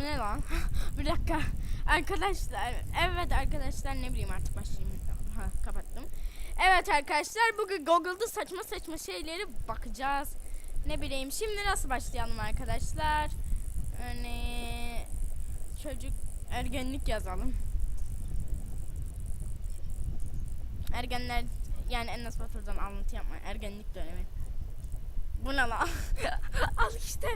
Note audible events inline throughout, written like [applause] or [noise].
Ne lan? [gasps] bir dakika. Arkadaşlar, evet arkadaşlar ne bileyim artık başlayayım. Ha, kapattım. Evet arkadaşlar bugün Google'da saçma saçma şeyleri bakacağız. Ne bileyim şimdi nasıl başlayalım arkadaşlar? Hani çocuk ergenlik yazalım. Ergenler yani Enes Batur'dan alıntı yapma. Ergenlik dönemi. Bu ne lan? [laughs] Al işte.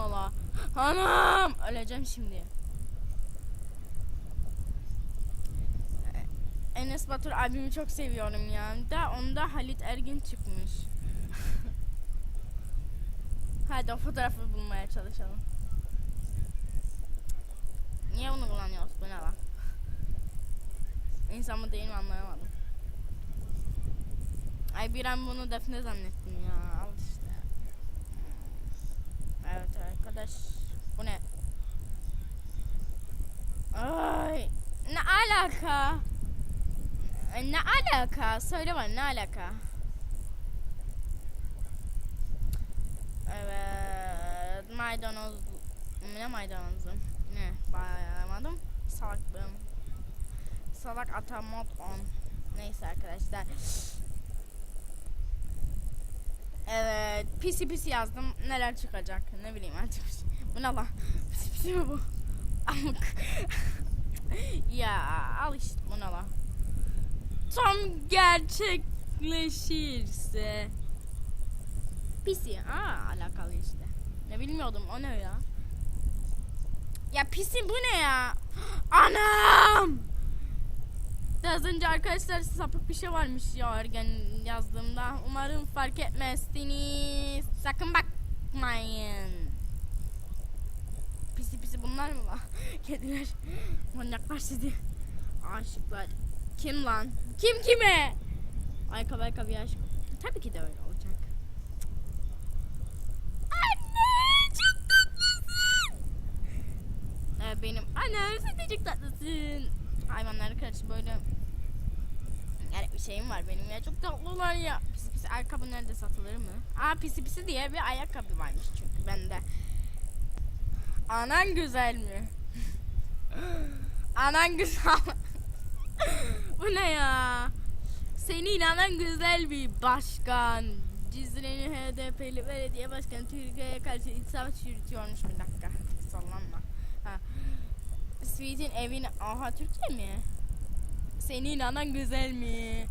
Ne la? Anam! Öleceğim şimdi. Enes Batur abimi çok seviyorum ya. Da onda Halit Ergin çıkmış. [laughs] Hadi o fotoğrafı bulmaya çalışalım. Niye bunu kullanıyoruz? Bu ne lan? İnsan mı değil mi anlayamadım. Ay bir an bunu defne zannettim ya. Al işte. Evet arkadaş. Bu ne? Ay. Ne alaka? Ne alaka? Söyle bana ne alaka? Evet. Maydanoz. Ne maydanozu? Ne? Bayamadım. Salaklığım. Salak ata mod on. Neyse arkadaşlar. Evet. Pisi pisi yazdım. Neler çıkacak? Ne bileyim artık. Bu ne lan? Pisi pisi mi bu? Amık. ya al işte bu ne lan? Tam gerçekleşirse. Pisi. Aa alakalı işte. Ne bilmiyordum o ne ya? Ya pisi bu ne ya? [gasps] Anam! Az önce arkadaşlar sapık bir şey varmış ya ergen yazdığımda. Umarım fark etmezsiniz. Sakın bakmayın. Pisi pisi bunlar mı lan? [laughs] Kediler. Manyaklar sizi. Aşıklar. Kim lan? Kim kime? Ayka bayka bir aşk. Tabii ki de öyle olacak. Anne çok tatlısın. Evet benim. Anne sen de çok tatlısın. Hayvanlara karşı böyle yani bir şeyim var benim ya çok tatlılar ya. Pisi pisi ayakkabı nerede satılır mı? Aa pisi pisi diye bir ayakkabı varmış çünkü bende. Anan güzel mi? [laughs] Anan güzel. Bu ne ya? Senin anan güzel bir başkan. Cizre'nin HDP'li belediye başkanı Türkiye'ye karşı iç savaş yürütüyormuş bir dakika. Sallanma. Ha. Sweet'in evin... Aha Türkiye mi? Senin anan güzel mi?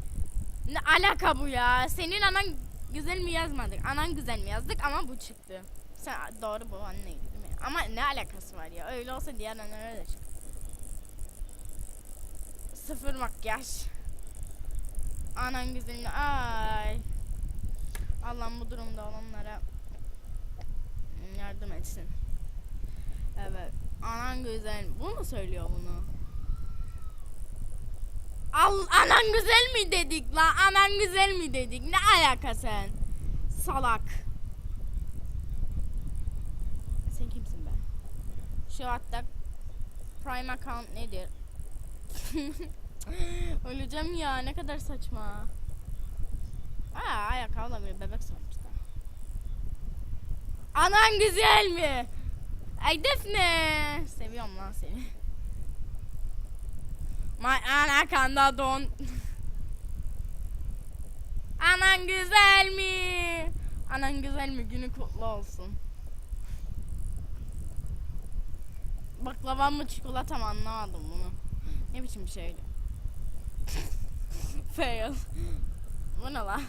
Ne alaka bu ya? Senin anan güzel mi yazmadık? Anan güzel mi yazdık ama bu çıktı. Sen doğru bu anneydi değil mi? Ama ne alakası var ya? Öyle olsa diğer anneler de çıktı. Sıfır makyaj. Anan güzel mi? Ay. Allah'ım bu durumda olanlara yardım etsin. Evet. Anan güzel. Bu mu söylüyor bunu? Al, anan güzel mi dedik la? Anan güzel mi dedik? Ne alaka sen? Salak. Sen kimsin be? Şu hatta Prime account nedir? [laughs] Öleceğim ya ne kadar saçma. Aa ayakkabı olabilir bebek sonuçta. Anan güzel mi? Ay Defne. Seviyorum lan seni. My anaconda don. Anan güzel mi? Anan güzel mi? Günü kutlu olsun. Baklava mı çikolata mı anlamadım bunu. Ne biçim bir şeydi? [laughs] Fail. Bu ne lan?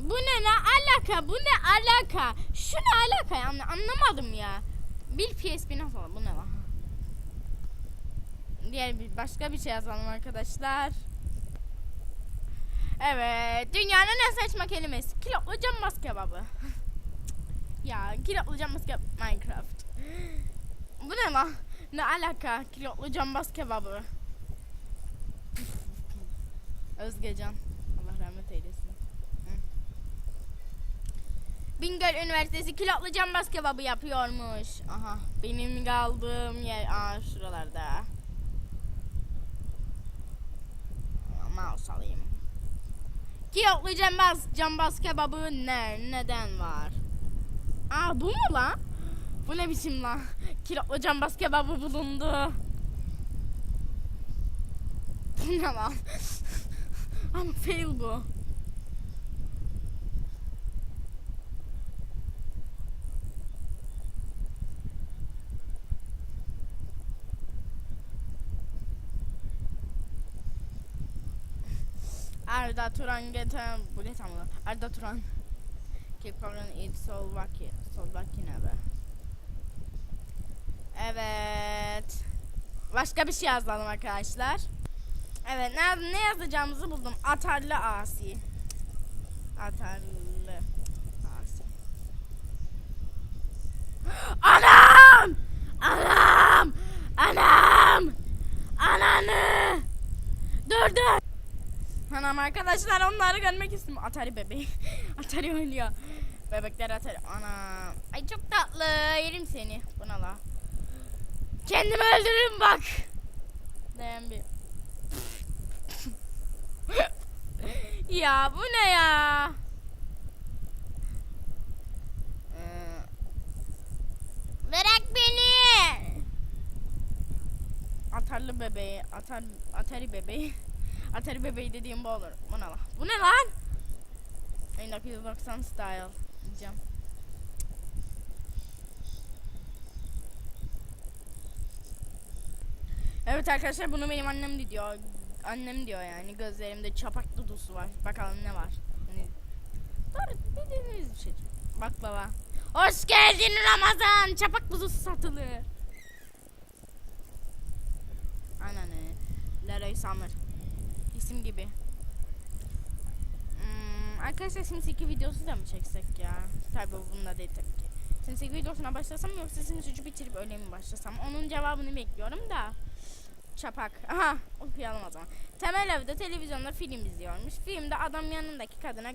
Bu ne ne alaka? Bu ne alaka? Şu ne alaka ya? Anla- Anlamadım ya. Bir PSP nasıl? Bu ne lan? Diğer bir başka bir şey yazalım arkadaşlar. Evet. Dünyanın en saçma kelimesi. Kilotlu cambaz kebabı. [laughs] ya kilotlu cambaz kebabı. Minecraft. [gasps] Bu ne lan? Ne alaka? Kilotlu cambaz kebabı. [laughs] Özgecan. Bingöl Üniversitesi kilotlu cambaz kebabı yapıyormuş. Aha benim kaldığım yer aa şuralarda. Mouse alayım. Kiyoklu cambaz, cambaz kebabı ne, neden var? Aa bu mu lan? Bu ne biçim lan? Kilotlu cambaz kebabı bulundu. Bu ne lan? [laughs] Ama fail bu. Arda Turan geten bu ne tam Arda Turan. Kikorun id Solvaki Solvaki ne be? Evet. Başka bir şey yazalım arkadaşlar. Evet ne, ne yazacağımızı buldum. Atarlı Asi. Atarlı Asi. Anam! Anam! Anam! Ananı! Dur dur Anam arkadaşlar onları görmek istiyorum. Atari bebeği. [laughs] Atari oynuyor. Bebekler Atari. Ana. Ay çok tatlı. Yerim seni. Buna la. Kendimi öldürürüm bak. Dayan bir. [laughs] ya bu ne ya? Ee, Bırak beni. Atarlı bebeği. Atar, atari bebeği. Atari bebeği dediğim bu olur. Bu ne lan? Bu ne lan? 1990 style diyeceğim. Evet arkadaşlar bunu benim annem diyor. Annem diyor yani gözlerimde çapak dudusu var. Bakalım ne var. Hani Doğru dediğiniz bir şey. Baklava. Hoş geldin Ramazan. Çapak dudusu satılır. Ananı. Leroy Summer. İsim gibi. Hmm, arkadaşlar Sims 2 videosu da mı çeksek ya? Tabii bunda değil tabii ki. Sims 2 videosuna başlasam yoksa Sims 3'ü bitirip öyle mi başlasam? Onun cevabını bekliyorum da. Çapak. Aha okuyalım o zaman. Temel evde televizyonda film izliyormuş. Filmde adam yanındaki kadına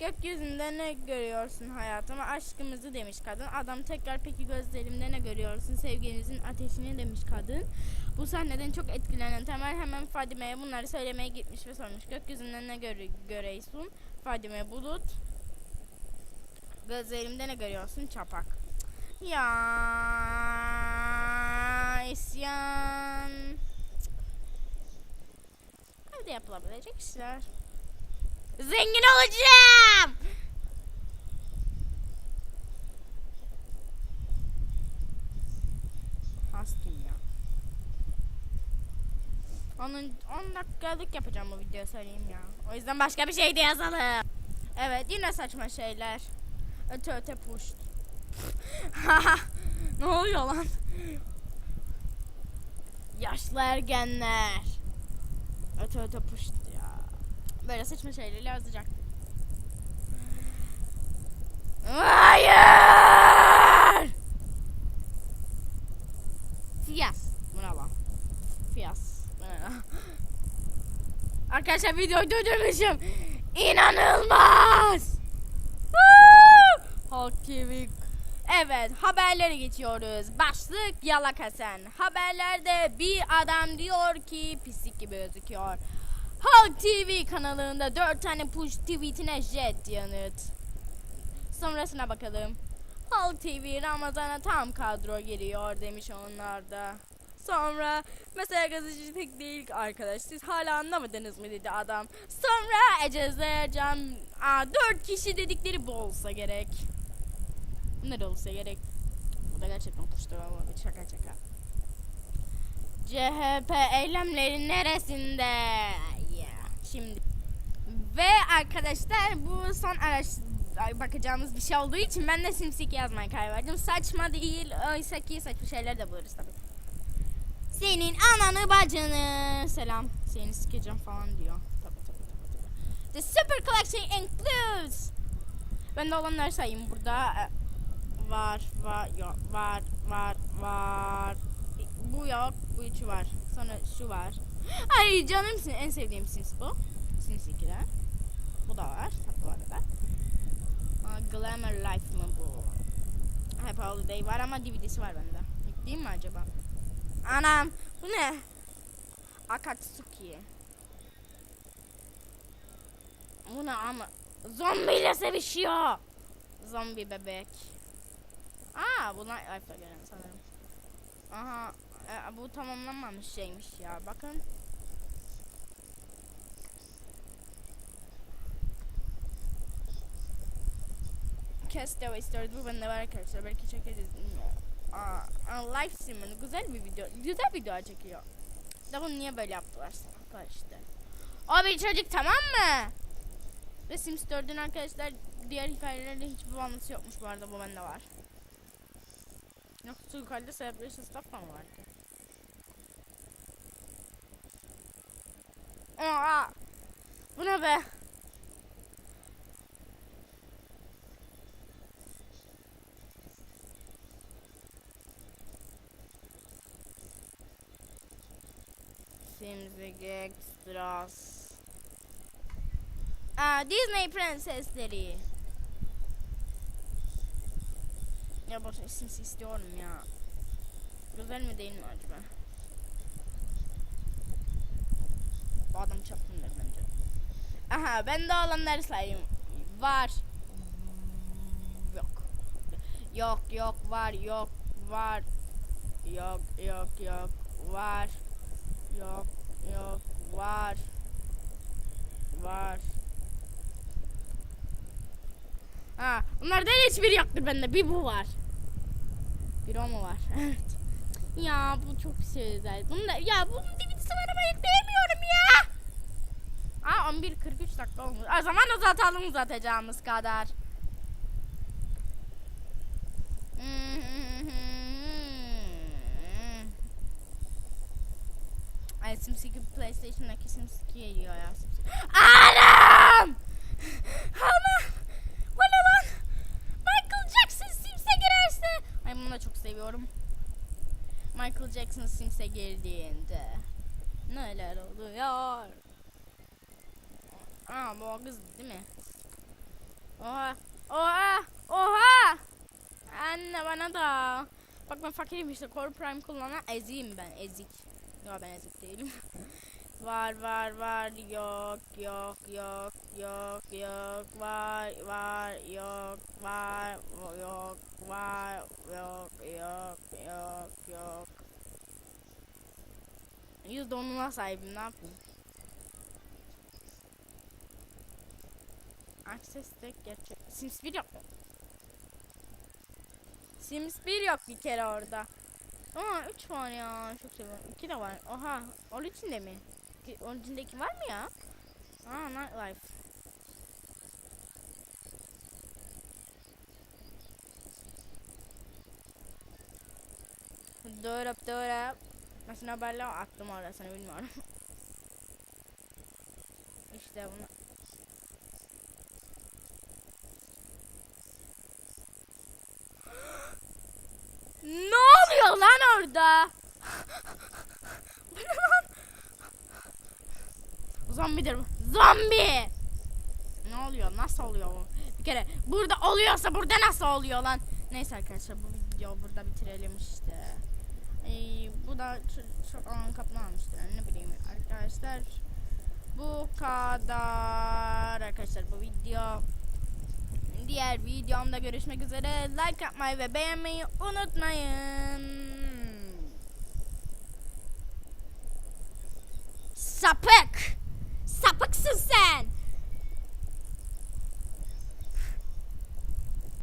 gökyüzünde ne görüyorsun hayatım? Aşkımızı demiş kadın. Adam tekrar peki gözlerimde ne görüyorsun? Sevginizin ateşini demiş kadın. Bu sahneden çok etkilenen Temel hemen Fadime'ye bunları söylemeye gitmiş ve sormuş. Gökyüzünde ne göre göreysun? Fadime Bulut. Gözlerimde ne görüyorsun? Çapak. Ya isyan. Evde yapılabilecek işler. Zengin olacağım. Haskim ya. Onun 10 dakikalık yapacağım bu videoyu söyleyeyim ya. O yüzden başka bir şey de yazalım. Evet yine saçma şeyler. Öte öte push. [laughs] ne oluyor lan? Yaşlı ergenler. Öte öte push. Böyle saçma şeyler yazacak. Hayır! Fiyas. Lan? Fiyas. Lan? Arkadaşlar videoyu durdurmuşum. İnanılmaz. TV. Evet haberlere geçiyoruz. Başlık Yalak Hasan. Haberlerde bir adam diyor ki pislik gibi gözüküyor. Halk TV kanalında 4 tane push tweetine jet yanıt. Sonrasına bakalım. Halk TV Ramazan'a tam kadro geliyor demiş onlar da. Sonra mesela gazeteci tek değil arkadaş siz hala anlamadınız mı dedi adam. Sonra Ecez'e Can Aa, 4 kişi dedikleri bu olsa gerek. Ne olsa gerek. Bu da gerçekten kuştu ama bir şaka şaka. CHP eylemleri neresinde? Şimdi ve arkadaşlar bu son araç bakacağımız bir şey olduğu için ben de simsik yazmaya karar verdim. Saçma değil. Oysa ki saçma şeyler de buluruz tabii. Senin ananı bacını. Selam. Seni sikeceğim falan diyor. Tabii tabii tabii. tabii. The super collection includes. Ben de olanları sayayım burada. e, Var, var, yok, var, var, var. Bu yok, bu üçü var. Sonra şu var. Ay canımsın, en sevdiğim Sims bu. Sims 2'den. Bu da var, bu arada. Aa, Glamour Life mı bu? Happy Holiday var ama DVD'si var bende. Yükleyeyim mi acaba? Anam, bu ne? Akatsuki. Bu ne ama zombiyle sevişiyor. Zombi bebek. Aa bu Nightlife'da gelen sanırım. Aha e, bu tamamlanmamış şeymiş ya bakın. Castaway Story bu bende var arkadaşlar belki çekeriz. Aa, aa, live stream'ini güzel bir video güzel video çekiyor. Da bunu niye böyle yaptılar. O bir çocuk tamam mı? Ve Sims 4'ün arkadaşlar diğer hikayelerle hiçbir bağlantısı yokmuş bu arada bu bende var. Yoksa yukarıda Celebration Stuff mı vardı? Aa, bu ne be? Sims Big Extras. Aa, Disney prensesleri. Ya boş Sims istiyorum ya. Güzel mi değil mi acaba? Adam çapkındır bence. Aha ben de olanları sayayım. Var. Yok. Yok yok var yok var. Yok yok yok var. Yok yok var. Var. Ha, bunlardan hiçbiri yoktur bende. Bir bu var. Bir o mu var? Evet. [laughs] Ya bu çok şey özel. Bunu da, ya bunun DVD'si var ama yükleyemiyorum ya. Aa 11.43 dakika olmuş. O zaman uzatalım uzatacağımız kadar. [laughs] Ay Sims 2 PlayStation'daki Sims 2 geliyor ya. Sims 2. Anam! Anam! Bu ne lan? Michael Jackson Sims'e girerse. Ay bunu da çok seviyorum. Michael Jackson Sims'e girdiğinde neler oluyor? Aa kız değil mi? Oha! Oha! Oha! Anne bana da. Bak ben fakirim işte Core Prime kullanan eziyim ben ezik. Yok ben ezik değilim. [laughs] var var var yok yok yok yok yok var var yok var yok var yok yok yok yok. Yüzde onuna sahibim ne yapayım? Access tek gerçek. Sims 1 yok? Sims 1 yok bir kere orada. Aa 3 var ya. Çok seviyorum. 2 de var. Oha. Onun içinde mi? Onun içindeki var mı ya? Aa Nightlife. Doğru doğru. Mesela haberle attım orasını bilmiyorum. [laughs] işte bunu. Ne oluyor lan orada? Bu ne lan? Zombidir bu. Zombi! Ne oluyor? Nasıl oluyor bu? Bir kere burada oluyorsa burada nasıl oluyor lan? Neyse arkadaşlar bu video burada bitirelim işte. Ee, bu da çok, alan kaplamamıştır. Ne bileyim arkadaşlar. Bu kadar arkadaşlar bu video. Diğer videomda görüşmek üzere. Like atmayı ve beğenmeyi unutmayın.